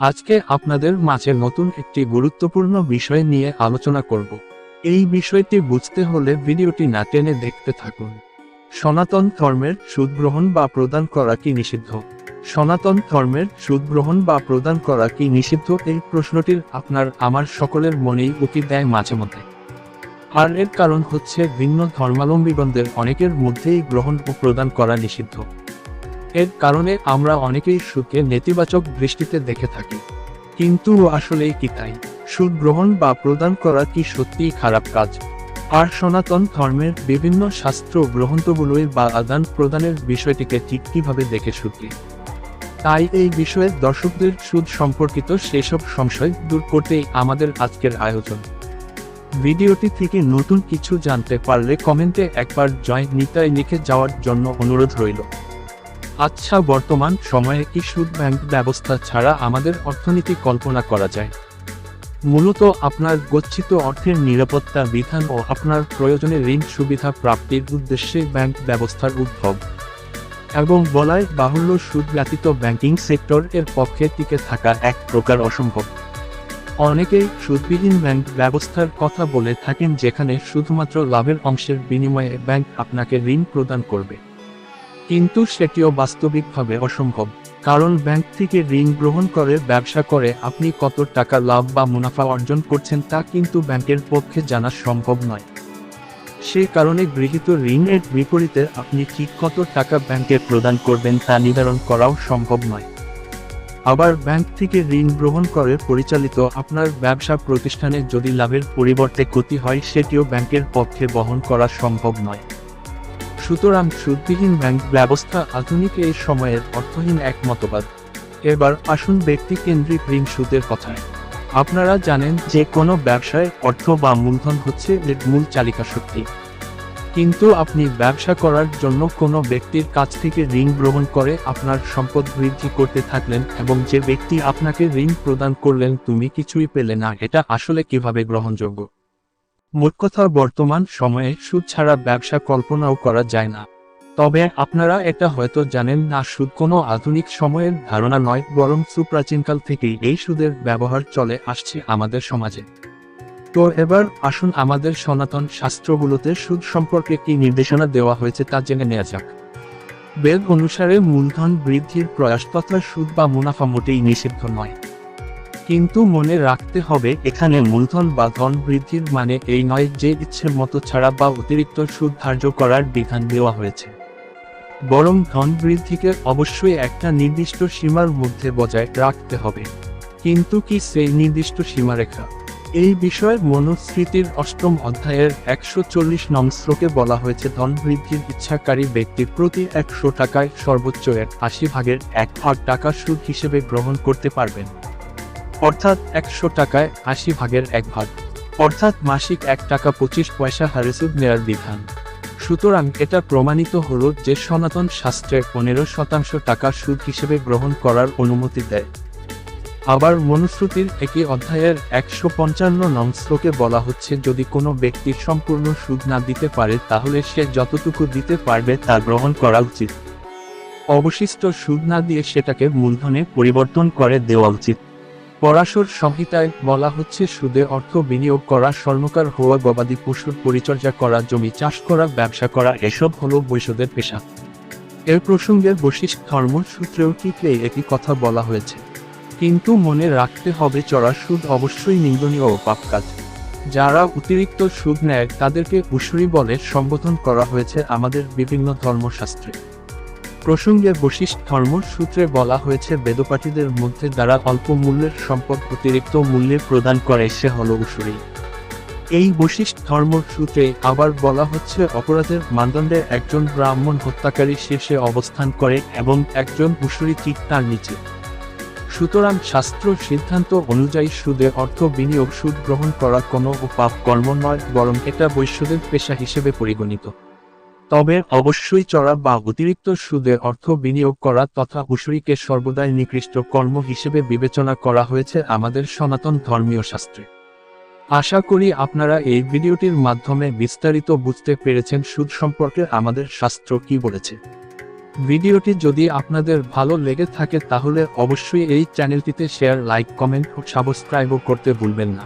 আজকে আপনাদের মাঝে নতুন একটি গুরুত্বপূর্ণ বিষয় নিয়ে আলোচনা করব। এই বিষয়টি বুঝতে হলে ভিডিওটি না টেনে দেখতে থাকুন। সনাতন ধর্মের সুদ গ্রহণ বা প্রদান করা কি নিষিদ্ধ? সনাতন ধর্মের সুদ গ্রহণ বা প্রদান করা কি নিষিদ্ধ? এই প্রশ্নটির আপনার আমার সকলের মনেই উকি দেয় মাঝে মধ্যে। আর এর কারণ হচ্ছে ভিন্ন ধর্মাবলম্বীগণদের অনেকের মধ্যেই গ্রহণ ও প্রদান করা নিষিদ্ধ। এর কারণে আমরা অনেকেই সুদকে নেতিবাচক দৃষ্টিতে দেখে থাকি। কিন্তু আসলেই কি তাই? সুদ গ্রহণ বা প্রদান করা কি সত্যিই খারাপ কাজ? আর সনাতন ধর্মের বিভিন্ন শাস্ত্র গ্রন্থগুলোই বা আদান প্রদানের বিষয়টিকে ঠিক কীভাবে দেখে সুদকে তাই এই বিষয়ে দর্শকদের সুদ সম্পর্কিত সেসব সংশয় দূর করতেই আমাদের আজকের আয়োজন। ভিডিওটি থেকে নতুন কিছু জানতে পারলে কমেন্টে একবার জয় নিতায় লিখে যাওয়ার জন্য অনুরোধ রইল। আচ্ছা বর্তমান সময়ে কি সুদ ব্যাংক ব্যবস্থা ছাড়া আমাদের অর্থনীতি কল্পনা করা যায়? মূলত আপনার গচ্ছিত অর্থের নিরাপত্তা বিধান ও আপনার প্রয়োজনে ঋণ সুবিধা প্রাপ্তির উদ্দেশ্যে ব্যাংক ব্যবস্থার উদ্ভব। এবং বলায় বাহুল্য, সুদ ব্যতীত ব্যাংকিং সেক্টর এর পক্ষে টিকে থাকা এক প্রকার অসম্ভব। অনেকেই সুদবিহীন ব্যাংক ব্যবস্থার কথা বলে থাকেন যেখানে শুধুমাত্র লাভের অংশের বিনিময়ে ব্যাংক আপনাকে ঋণ প্রদান করবে। কিন্তু সেটিও বাস্তবিকভাবে অসম্ভব। কারণ ব্যাংক থেকে ঋণ গ্রহণ করে, ব্যবসা করে, আপনি কত টাকা লাভ বা মুনাফা অর্জন করছেন তা কিন্তু ব্যাংকের পক্ষে জানা সম্ভব নয়। সে কারণে গৃহীত ঋণের বিপরীতে আপনি ঠিক কত টাকা ব্যাংকে প্রদান করবেন তা নির্ধারণ করাও সম্ভব নয়। আবার ব্যাংক থেকে ঋণ গ্রহণ করে পরিচালিত আপনার ব্যবসা প্রতিষ্ঠানে যদি লাভের পরিবর্তে ক্ষতি হয়, সেটিও ব্যাংকের পক্ষে বহন করা সম্ভব নয়। সুতরাং সুদবিহীন ব্যাংক ব্যবস্থা আধুনিক এই সময়ের অর্থহীন এক মতবাদ। এবার আসুন ব্যক্তিকেন্দ্রিক ঋণ সুদের কথায়। আপনারা জানেন যে কোনো ব্যবসায় অর্থ বা মূলধন হচ্ছে এর মূল চালিকা শক্তি। কিন্তু আপনি ব্যবসা করার জন্য কোনো ব্যক্তির কাছ থেকে ঋণ গ্রহণ করে আপনার সম্পদ বৃদ্ধি করতে থাকলেন এবং যে ব্যক্তি আপনাকে ঋণ প্রদান করলেন, তুমি কিছুই পেলে না, এটা আসলে কীভাবে গ্রহণযোগ্য? মোট কথা বর্তমান সময়ে সুদ ছাড়া ব্যবসা কল্পনাও করা যায় না। তবে আপনারা এটা হয়তো জানেন না, সুদ কোনো আধুনিক সময়ের ধারণা নয়, বরং সুপ্রাচীনকাল থেকেই এই সুদের ব্যবহার চলে আসছে আমাদের সমাজে। তো এবার আসুন আমাদের সনাতন শাস্ত্রগুলোতে সুদ সম্পর্কে কি নির্দেশনা দেওয়া হয়েছে তা জেনে নেওয়া যাক। বেদ অনুসারে মূলধন বৃদ্ধির প্রয়াস তথা সুদ বা মুনাফা মোটেই নিষিদ্ধ নয়। কিন্তু মনে রাখতে হবে, এখানে মূলধন বা ধন বৃদ্ধির মানে এই নয় যে ইচ্ছে মতো ছাড়া বা অতিরিক্ত সুদ ধার্য করার বিধান দেওয়া হয়েছে। বরং ধন বৃদ্ধিকে অবশ্যই একটা নির্দিষ্ট সীমার মধ্যে বজায় রাখতে হবে। কিন্তু কি সেই নির্দিষ্ট সীমারেখা? এই বিষয়ে মনুস্মৃতির অষ্টম অধ্যায়ের একশো চল্লিশ নং শ্লোকে বলা হয়েছে, ধন বৃদ্ধির ইচ্ছাকারী ব্যক্তি প্রতি একশো টাকায় সর্বোচ্চ এক আশি ভাগের এক ভাগ টাকা সুদ হিসেবে গ্রহণ করতে পারবেন। অর্থাৎ একশো টাকায় আশি ভাগের এক ভাগ। অর্থাৎ মাসিক এক টাকা পঁচিশ পয়সা হারে সুদ নেওয়ার বিধান। সুতরাং এটা প্রমাণিত হল যে সনাতন শাস্ত্রে পনেরো শতাংশ টাকা সুদ হিসেবে গ্রহণ করার অনুমতি দেয়। আবার মনুশ্রুতির একই অধ্যায়ের একশো পঞ্চান্ন নং শ্লোকে বলা হচ্ছে, যদি কোনো ব্যক্তি সম্পূর্ণ সুদ না দিতে পারে, তাহলে সে যতটুকু দিতে পারবে তা গ্রহণ করা উচিত। অবশিষ্ট সুদ না দিয়ে সেটাকে মূলধনে পরিবর্তন করে দেওয়া উচিত। পরাশর সংহিতায় বলা হচ্ছে, সুদে অর্থ বিনিয়োগ করা, স্বর্ণকার হওয়া, গবাদি পশুর পরিচর্যা করা, জমি চাষ করা, ব্যবসা করা, এসব হলো বৈশ্যদের পেশা। এর প্রসঙ্গে বশিষ্ঠ ধর্ম সূত্রেও এই একই কথা বলা হয়েছে। কিন্তু মনে রাখতে হবে, চড়া সুদ অবশ্যই নিন্দনীয় ও পাপ কাজ। যারা অতিরিক্ত সুদ নেয়, তাদেরকে উসুরি বলে সম্বোধন করা হয়েছে আমাদের বিভিন্ন ধর্মশাস্ত্রে। প্রসঙ্গে বশিষ্ঠ ধর্ম সূত্রে বলা হয়েছে, বেদপাঠীদের মধ্যে যারা অল্প মূল্যের সম্পদ অতিরিক্ত মূল্যে প্রদান করে, সে হল উসুরি এই বশিষ্ঠ ধর্ম সূত্রে আবার বলা হচ্ছে, অপরাধের মানদণ্ডে একজন ব্রাহ্মণ হত্যাকারী শীর্ষে অবস্থান করে এবং একজন উসুরি ঠিক তার নিচে। সুতরাং শাস্ত্র সিদ্ধান্ত অনুযায়ী সুদে অর্থ বিনিয়োগ সুদ গ্রহণ করা কোনো পাপ কর্ম নয়, বরং এটা বৈশ্যদের পেশা হিসেবে পরিগণিত। তবে অবশ্যই চড়া বা অতিরিক্ত সুদে অর্থ বিনিয়োগ করা তথা হুসুরিকে সর্বদাই নিকৃষ্ট কর্ম হিসেবে বিবেচনা করা হয়েছে আমাদের সনাতন ধর্মীয় শাস্ত্রে। আশা করি আপনারা এই ভিডিওটির মাধ্যমে বিস্তারিত বুঝতে পেরেছেন সুদ সম্পর্কে আমাদের শাস্ত্র কি বলেছে। ভিডিওটি যদি আপনাদের ভালো লেগে থাকে তাহলে অবশ্যই এই চ্যানেলটিতে শেয়ার, লাইক, কমেন্ট ও সাবস্ক্রাইবও করতে ভুলবেন না।